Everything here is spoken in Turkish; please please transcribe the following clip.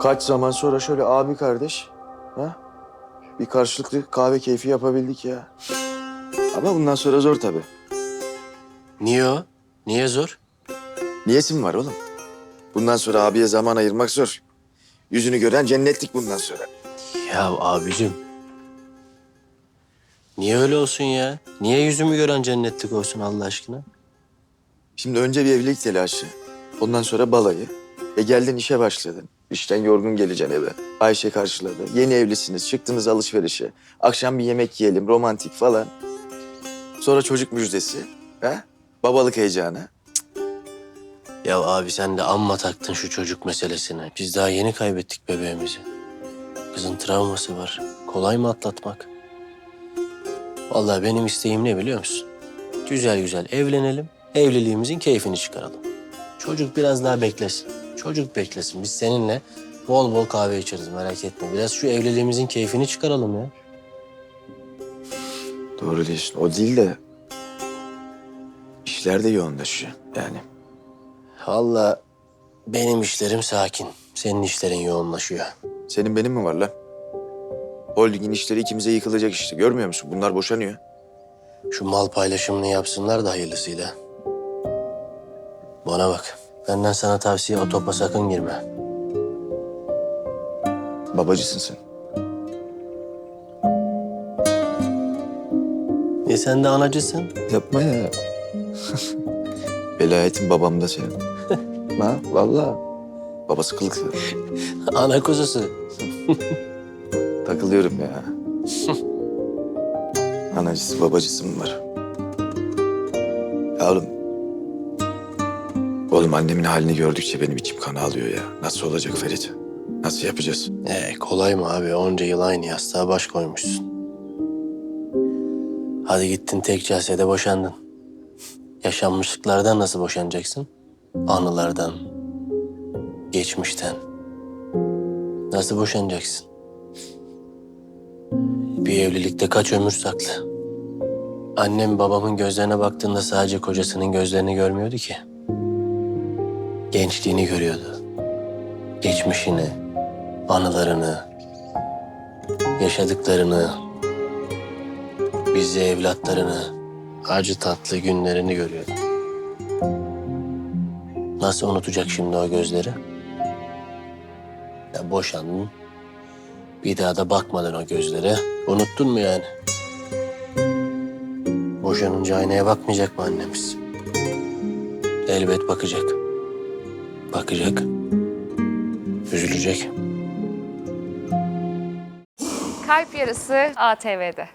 Kaç zaman sonra şöyle abi kardeş, ha? Bir karşılıklı kahve keyfi yapabildik ya. Ama bundan sonra zor tabii. Niye o? Niye zor? Niyesi mi var oğlum? Bundan sonra abiye zaman ayırmak zor. Yüzünü gören cennetlik bundan sonra. Ya abicim. Niye öyle olsun ya? Niye yüzümü gören cennetlik olsun Allah aşkına? Şimdi önce bir evlilik telaşı. Ondan sonra balayı. E geldin işe başladın. İşten yorgun geleceksin eve. Ayşe karşıladı. Yeni evlisiniz. Çıktınız alışverişe. Akşam bir yemek yiyelim. Romantik falan. Sonra çocuk müjdesi. Ha? Babalık heyecanı. Ya abi sen de amma taktın şu çocuk meselesine. Biz daha yeni kaybettik bebeğimizi. Kızın travması var. Kolay mı atlatmak? Vallahi benim isteğim ne biliyor musun? Güzel güzel evlenelim. Evliliğimizin keyfini çıkaralım. Çocuk biraz daha beklesin. Çocuk beklesin. Biz seninle bol bol kahve içeriz merak etme. Biraz şu evliliğimizin keyfini çıkaralım ya. Doğru diyorsun. O değil de... işler de yoğunlaşıyor yani. Vallahi benim işlerim sakin. Senin işlerin yoğunlaşıyor. Senin benim mi var lan? Holdingin işleri ikimize yıkılacak işte. Görmüyor musun? Bunlar boşanıyor. Şu mal paylaşımını yapsınlar da hayırlısıyla. Bana bak. Benden sana tavsiye o topa sakın girme. Babacısın sen. E sen de anacısın. Yapma ya. Velayetin babamda senin. ha vallahi. Babası kılıklı. Ana kuzusu. Takılıyorum ya. Anacısı babacısı mı var? Ya oğlum. Oğlum annemin halini gördükçe benim içim kan alıyor ya. Nasıl olacak Ferit? Nasıl yapacağız? E kolay mı abi? Onca yıl aynı yastığa baş koymuşsun. Hadi gittin tek celsede boşandın. Yaşanmışlıklardan nasıl boşanacaksın? Anılardan, geçmişten. Nasıl boşanacaksın? Bir evlilikte kaç ömür saklı? Annem babamın gözlerine baktığında sadece kocasının gözlerini görmüyordu ki. Gençliğini görüyordu. Geçmişini, anılarını, yaşadıklarını, bizi evlatlarını, acı tatlı günlerini görüyordu. Nasıl unutacak şimdi o gözleri? Ya boşandın, bir daha da bakmadın o gözlere. Unuttun mu yani? Boşanınca aynaya bakmayacak mı annemiz? Elbet bakacak. Bakacak. Üzülecek. Kalp Yarısı ATV'de.